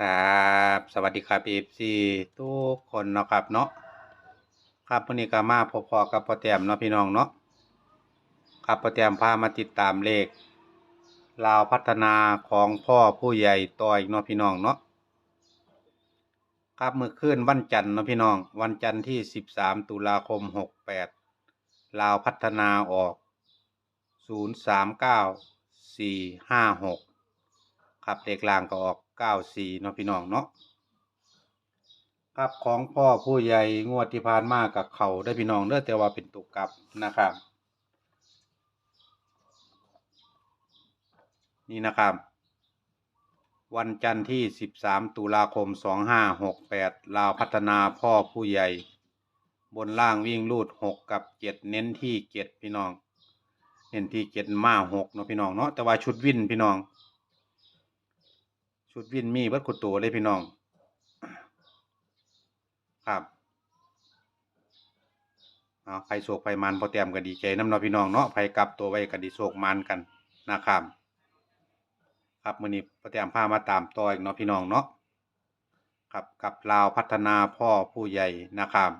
ครับสวัสดีครับเอฟซีทุกคนเนาะครับเนาะครับวันนี้ก็มาพบพอกับพ่อแต้มเนาะพี่น้องเนาะครับพ่อแต้มพามาติดตามเลขลาวพัฒนาของพ่อผู้ใหญ่ต่อยเนาะพี่น้องเนาะครับเมื่อคืนวันจันทร์เนาะพี่น้อง วันจันทร์ที่13ตุลาคม68ลาวพัฒนาออก039456ครับเลขล่างก็ออก 94เนาะพี่น้องเนาะครับของพ่อผู้ใหญ่งวดที่ผ่านมากับเขาได้พี่น้องเด้อแต่ว่าเป็นตุกกลับนะครับ นี่นะครับ วันจันทร์ที่ 13 ตุลาคม 2568 ลาวพัฒนาพ่อผู้ใหญ่ บนล่างวิ่งรูด 6 กับ 7 เน้นที่ 7 พี่น้อง เน้นที่ 7 มา 6 เนาะพี่น้องเนาะแต่ว่าชุดวิ่นพี่น้อง ชุดวินมีเบิดกุดตัวเลยพี่น้อง ครับเอาใครโศกไฟมันพอเตรียมก็ดีใจน้ำนาะพี่น้องเนาะไผกลับตัวไว้ก็ดีโศกมันกันนะครับครับมือนี้พอเตรียมพามาตามต่ออีกเนาะพี่น้องเนาะครับกับลาวพัฒนาพ่อผู้ใหญ่นะครับ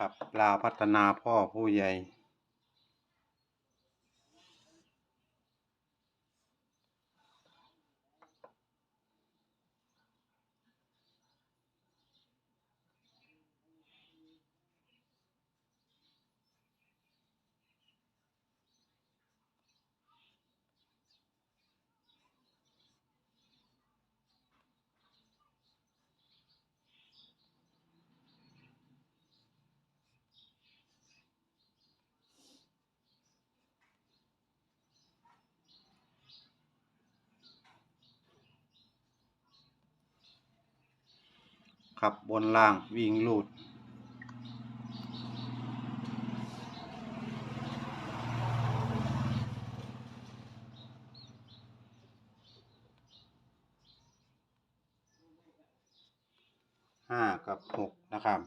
ครับลาพัฒนาพ่อผู้ใหญ่ ครับบนล่างวิ่งลูด ห้ากับหกนะครับ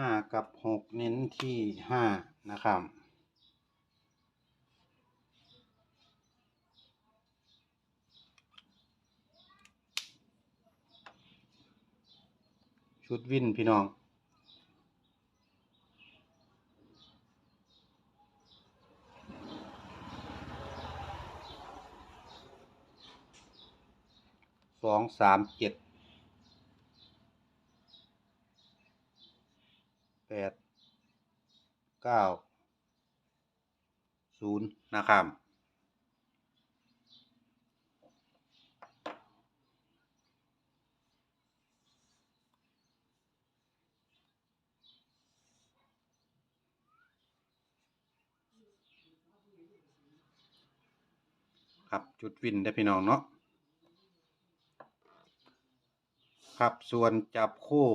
ห้ากับหกเน้นที่ห้านะครับ ชุดวินพี่น้องสองสามเจ็ด แป ดเก้าศูนย์นะครับครับจุดวินได้พี่น้องเนาะครับส่วนจับคู่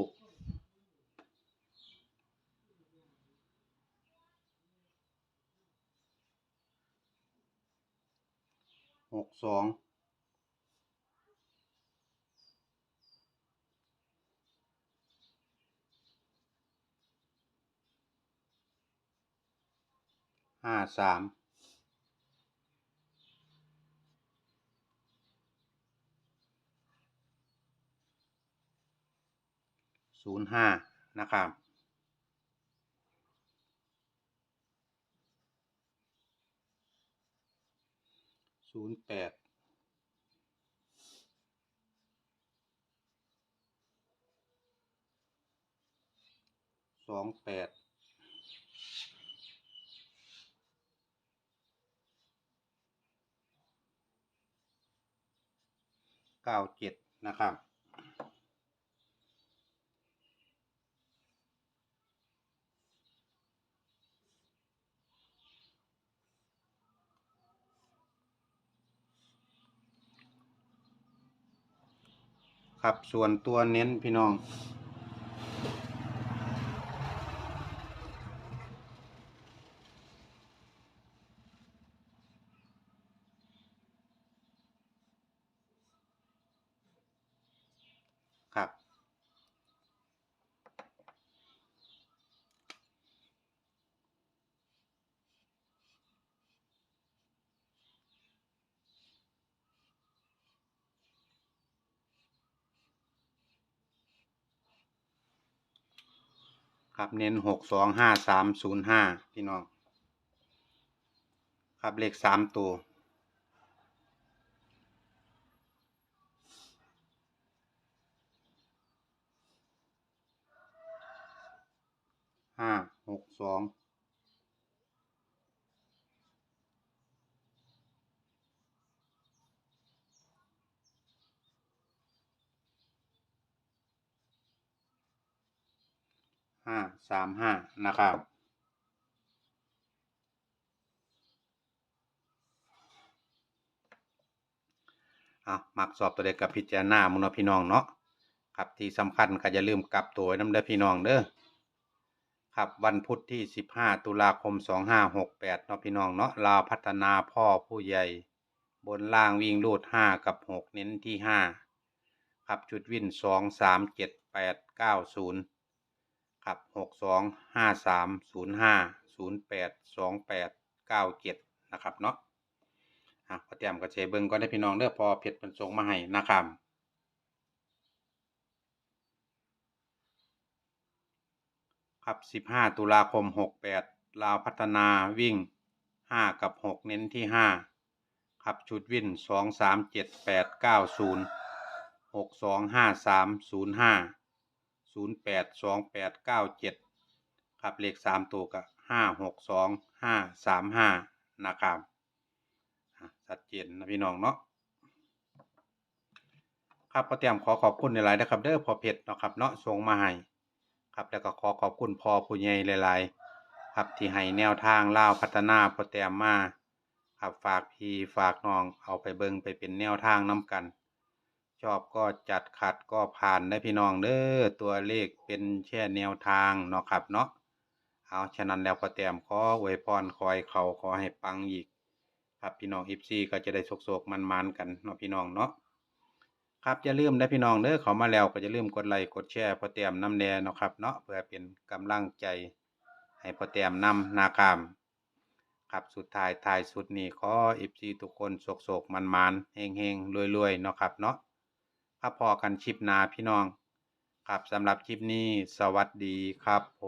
หก สองห้าสามศูนย์ห้านะครับ ศูนย์แปดสองแปดเก้าเจ็ดนะครับ ครับ ส่วนตัวเน้นพี่น้อง ครับเน้นหกสองห้าสามศูนย์ห้าพี่น้อง ครับเลขสามตัว ห้าหกสอง ห้าสามห้านะครับอะมักสอบตัวเด็กกับพิจารณามุนพี่น้องเนาะครับที่สำคัญก็อย่าลืมกลับตัวไว้น้ำเด้อพี่น้องเด้อครับวันพุธที่15ตุลาคม2568เนาะพี่น้องเนาะลาวพัฒนาพ่อผู้ใหญ่ บนล่างวิ่งรูด5กับ6เน้นที่5ครับจุดวิ่น2 3 7 8 9 0 ครับ6 2 5 3 0 5 0 8 2 8 9 7นะครับเนาะอะพอเตรียมกระเชเบิ้งก็ได้พี่น้องเด้อพอเพชรเป็นส่งมาให้นะครับครับ15ตุลาคม68ลาวพัฒนาวิ่ง5กับ6เน้นที่5ครับชุดวิ่น 2 3 7 8 9 0 6 2 5 3 0 5 0 8 2 8 9 7ครับเลข3ตัวกับ5 6 2 5 3 5นะครับอะชัดเจนนะพี่น้องเนาะครับพอเตรียมขอขอบคุณในหลายๆนะครับเด้อพอเพชรเนาะครับเนาะส่งมาให้ครับแล้วก็ขอขอบคุณพอผู้ใหญ่หลายๆครับที่ให้แนวทางเล่าพัฒนาพอเตรียมมาครับฝากพี่ฝากน้องเอาไปเบิงไปเป็นแนวทางน้กัน ชอบก็จัดขัดก็ผ่านได้พี่น้องเด้อตัวเลขเป็นแค่แนวทางเนาะครับเนาะเอาฉะนั้นแล้วพอเตรียมขออวยพรคอยเขาขอให้ปังอีก ครับพี่น้องอิฟซีก็จะได้โศกๆมันๆกันเนาะพี่น้องเนาะครับอย่าลืมได้พี่น้องเด้อเขามาแล้วก็อย่าลืมกดไลค์กดแชร์พอเตรียมน้ำแดงเนาะครับเนาะเพื่อเป็นกำลังใจ ให้พอเตรียมนำนาคามครับสุดท้ายท้ายสุดนี้ขออิฟซีทุกคนโศกๆมันๆเฮงๆรวยๆเนาะครับเนาะ ถ้าพอกันชิปนาพี่น้อง ครับสำหรับคลิปนี้สวัสดีครับผ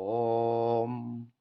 ม